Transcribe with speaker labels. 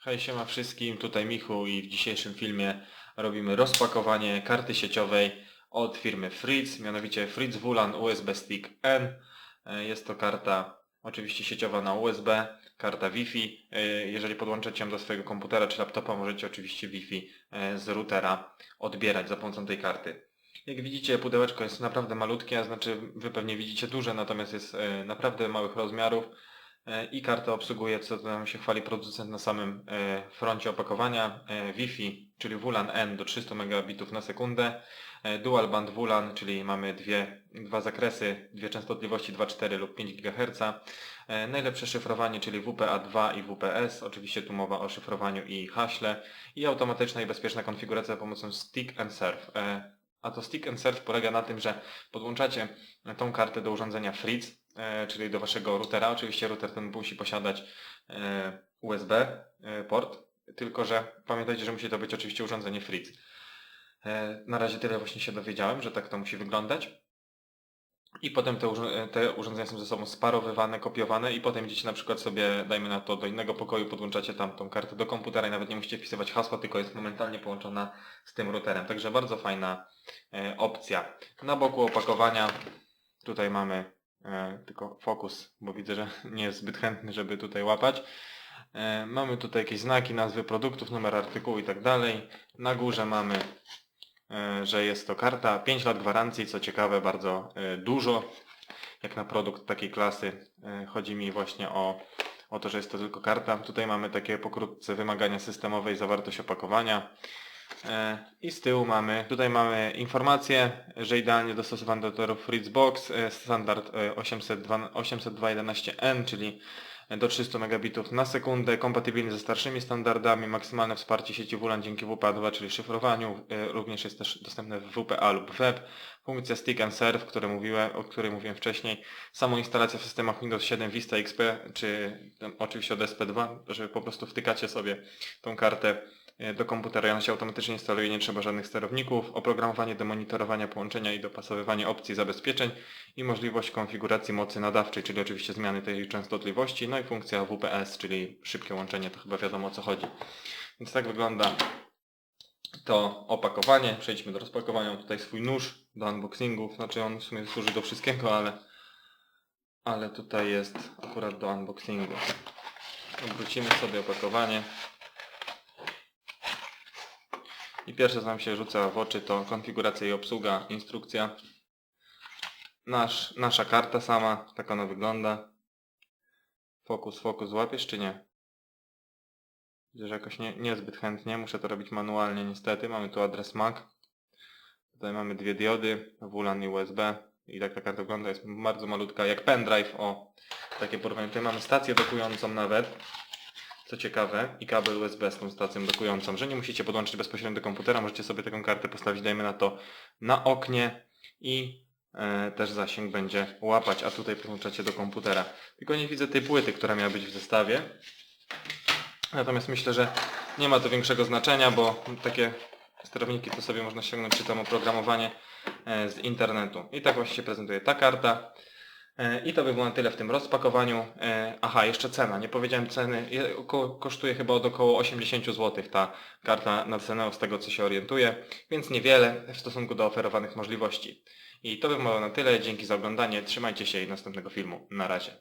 Speaker 1: Hej, siema wszystkim, tutaj Michu i w dzisiejszym filmie robimy rozpakowanie karty sieciowej od firmy Fritz, mianowicie Fritz WLAN USB Stick N. E, Jest to karta oczywiście sieciowa na USB, karta Wi-Fi. E, Jeżeli podłączycie ją do swojego komputera czy laptopa, możecie oczywiście Wi-Fi e, z routera odbierać za pomocą tej karty. Jak widzicie, pudełeczko jest naprawdę malutkie, a znaczy wy pewnie widzicie duże, natomiast jest naprawdę małych rozmiarów. E, i karta obsługuje, co nam się chwali producent na samym e, froncie opakowania, e, Wi-Fi, czyli WLAN N do 300 megabitów na sekundę, Dual Band WLAN, czyli mamy dwie, dwa zakresy, dwie częstotliwości 2,4 lub 5 GHz, najlepsze szyfrowanie, czyli WPA2 i WPS, oczywiście tu mowa o szyfrowaniu i haśle i automatyczna i bezpieczna konfiguracja za pomocą Stick and Surf. E, A to Stick and Surf polega na tym, że podłączacie tą kartę do urządzenia Fritz, czyli do waszego routera. Oczywiście router ten musi posiadać e, USB e, port, tylko że pamiętajcie, że musi to być oczywiście urządzenie Fritz. E, Na razie tyle właśnie się dowiedziałem, że tak to musi wyglądać. I potem te, e, urządzenia są ze sobą sparowywane, kopiowane i potem idziecie na przykład sobie, dajmy na to, do innego pokoju, podłączacie tam tą kartę do komputera i nawet nie musicie wpisywać hasła, tylko jest momentalnie połączona z tym routerem. Także bardzo fajna e, opcja. Na boku opakowania tutaj mamy e, tylko fokus, bo widzę, że nie jest zbyt chętny, żeby tutaj łapać. E, mamy tutaj jakieś znaki, nazwy produktów, numer artykułu i tak dalej. Na górze mamy, e, że jest to karta 5 lat gwarancji, co ciekawe bardzo e, dużo. Jak na produkt takiej klasy e, chodzi mi właśnie o, o to, że jest to tylko karta. Tutaj mamy takie pokrótce wymagania systemowe i zawartość opakowania. E, I z tyłu mamy, tutaj mamy informację, że idealnie dostosowany do torów Fritzbox, e, standard e, 802 802.11n, czyli do 300 megabitów na sekundę, kompatybilny ze starszymi standardami, maksymalne wsparcie sieci WLAN dzięki WPA2, czyli szyfrowaniu, e, również jest też dostępne w WPA lub web, funkcja Stick and Surf, które mówiłem, o której mówiłem wcześniej, samoinstalacja w systemach Windows 7, Vista XP, czy oczywiście od SP2, że po prostu wtykacie sobie tą kartę. e, do komputera i ona się automatycznie instaluje, nie trzeba żadnych sterowników, oprogramowanie do monitorowania połączenia i dopasowywania opcji zabezpieczeń i możliwość konfiguracji mocy nadawczej, czyli oczywiście zmiany tej częstotliwości, no i funkcja WPS, czyli szybkie łączenie, to chyba wiadomo o co chodzi. Więc tak wygląda to opakowanie. Przejdźmy do rozpakowania. Mam tutaj swój nóż do unboxingów, znaczy on w sumie służy do wszystkiego, ale, ale tutaj jest akurat do unboxingu. Obrócimy sobie opakowanie. I pierwsze co nam się rzuca w oczy to konfiguracja i obsługa, instrukcja. Nasz, nasza karta sama, tak ona wygląda. Fokus, fokus, łapiesz czy nie? Widzę, że jakoś nie, niezbyt chętnie, muszę to robić manualnie niestety. Mamy tu adres MAC. Tutaj mamy dwie diody, WLAN i USB. I tak ta karta wygląda, jest bardzo malutka, jak pendrive, o takie porównanie. Tutaj mamy stację dokującą nawet, co ciekawe, i kabel USB z tą stacją dokującą, że nie musicie podłączyć bezpośrednio do komputera, możecie sobie taką kartę postawić, dajmy na to, na oknie i e, też zasięg będzie łapać, a tutaj podłączacie do komputera. Tylko nie widzę tej płyty, która miała być w zestawie. Natomiast myślę, że nie ma to większego znaczenia, bo takie sterowniki to sobie można ściągnąć czy tam oprogramowanie e, z internetu. I tak właśnie się prezentuje ta karta. E, I to by było na tyle w tym rozpakowaniu. E, Aha, jeszcze cena. Nie powiedziałem ceny. Kosztuje chyba od około 80 zł ta karta na cenę, z tego co się orientuję. Więc niewiele w stosunku do oferowanych możliwości. I to by było na tyle. Dzięki za oglądanie. Trzymajcie się i następnego filmu. Na razie.